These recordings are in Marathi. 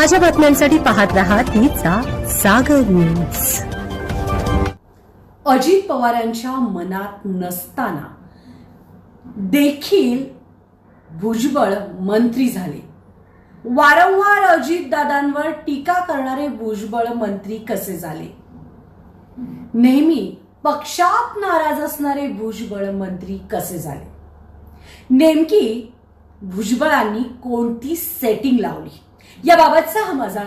ताज्या बातम्यांसाठी पाहत राहा तिचा सागर न्यूज अजित पवारांच्या मनात नसताना देखील भुजबळ मंत्री झाले. वारंवार अजितदादांवर टीका करणारे भुजबळ मंत्री कसे झाले? नेहमी पक्षात नाराज असणारे भुजबळ मंत्री कसे झाले? नेमकी भुजबळांनी कोणती सेटिंग लावली? याबाबतचा हा माझा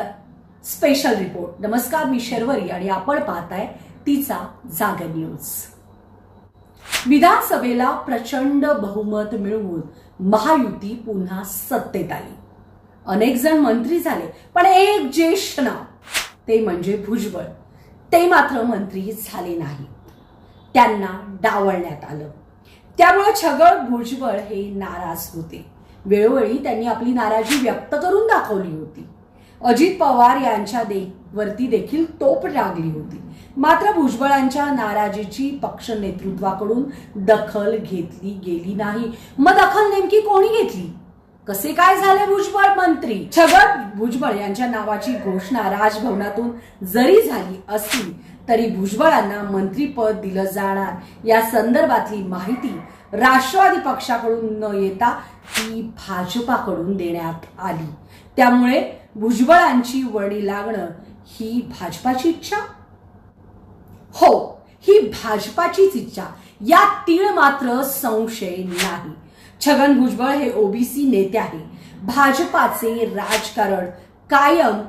स्पेशल रिपोर्ट नमस्कार मी शर्वरी आणि आपण पाहताय तिचा जागा न्यूज विधानसभेला प्रचंड बहुमत मिळवून महायुती पुन्हा सत्तेत आली. अनेक जण मंत्री झाले पण एक ज्येष्ठ नाव ते म्हणजे भुजबळ. ते मात्र मंत्री झाले नाही. त्यांना डावलण्यात आलं. त्यामुळे छगळ भुजबळ हे नाराज होते. वेळोवेळी त्यांनी आपली नाराजी व्यक्त करून दाखवली होती. अजित पवार यांच्या दे वरती देखील तोप लागली होती. मात्र भुजबळांच्या नाराजीची पक्ष नेतृत्वाकडून दखल घेतली गेली नाही. मग दखल नेमकी कोणी घेतली? कसे काय झाले भुजबळ मंत्री? छगन भुजबळ यांच्या नावाची घोषणा राजभवनातून जरी झाली असली तरी भुजबळांना मंत्रीपद दिलं जाणार. या संदर्भातली माहिती राष्ट्रवादी पक्षाकडून न येता ती भाजपाकडून देण्यात आली. त्यामुळे भुजबळांची वडी लागणं ही भाजपाची इच्छा? हो ही भाजपाचीच इच्छा. या तीळ मात्र संशय नाही. छगन भुजबळ हे ओबीसी नेते आहे. भाजपाचे राजकारण कायम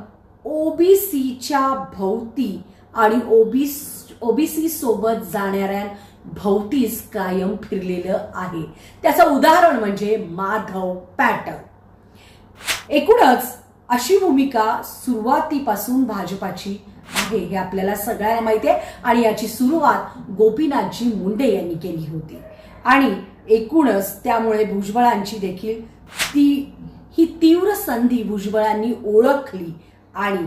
ओबीसीच्या भोवती आणि ओबीसी ओबीसी सोबत जाणाऱ्या भोवतीच कायम फिरलेलं आहे. त्याचं उदाहरण म्हणजे माधव पॅटर्न एकूणच अशी भूमिका सुरुवातीपासून भाजपाची आहे हे आपल्याला सगळ्यांना माहिती आहे. आणि याची सुरुवात गोपीनाथजी मुंडे यांनी केली होती. आणि एकूणच त्यामुळे भुजबळांची देखील ती ही तीव्र संधी भुजबळांनी ओळखली आणि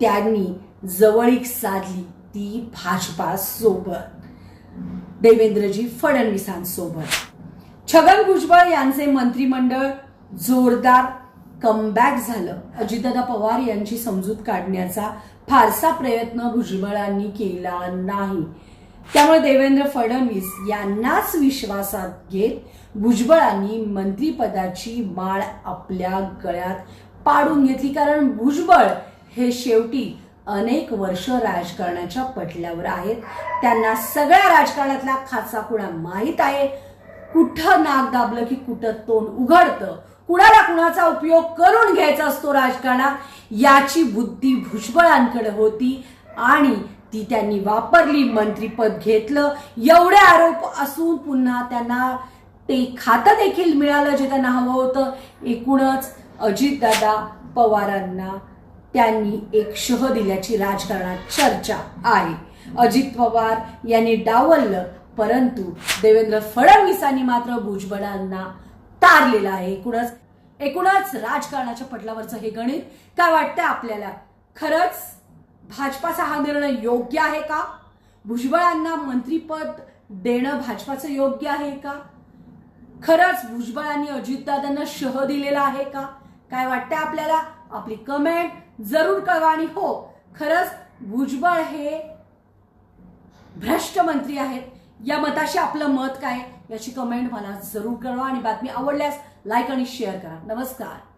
त्यांनी जवळीक साधली ती भाजपा सोबत. देवेंद्रजी फडणवीसांसोबत. छगन भुजबळ यांचे मंत्रिमंडळ जोरदार कमबॅक झालं. अजितदादा पवार यांची समजूत काढण्याचा फारसा प्रयत्न भुजबळांनी केला नाही. त्यामुळे देवेंद्र फडणवीस यांनाच विश्वासात घेत भुजबळांनी मंत्रिपदाची माळ आपल्या गळ्यात पाडून घेतली. कारण भुजबळ हे शेवटी अनेक वर्ष राजकारणाच्या पटल्यावर आहेत. त्यांना सगळ्या राजकारणातला खासा कुणा माहीत आहे. कुठं नाक दाबलं की कुठं तोंड उघडतं? कुणाला कुणाचा उपयोग करून घ्यायचा असतो राजकारणात? याची बुद्धी भुजबळांकडे होती आणि ती त्यांनी वापरली मंत्रीपद घेतलं. एवढे आरोप असून पुन्हा त्यांना ते खातं देखील मिळालं जे त्यांना हवं होतं. एकूणच अजितदादा पवारांना त्यांनी एक शह दिल्याची राजकारणात चर्चा आहे. अजित पवार यांनी डावललं परंतु देवेंद्र फडणवीसांनी मात्र भुजबळांना तारलेलं आहे. एकूणच एकूणच राजकारणाच्या पटलावरचं हे गणित काय वाटतं आपल्याला? खरंच भाजपाचा हा निर्णय योग्य आहे का? भुजबळांना मंत्रीपद देणं भाजपाचं योग्य आहे का? खरंच भुजबळांनी अजितदादांना शह दिलेला आहे का? काय वाटतं आपल्याला? आपली कमेंट जरूर कळवा आणि हो खरंच भुजबळ हे भ्रष्ट मंत्री आहेत. या मताशी आपलं मत काय? याची कमेंट मला जरूर कळवा आणि बातमी आवडल्यास लाईक आणि शेअर करा. नमस्कार.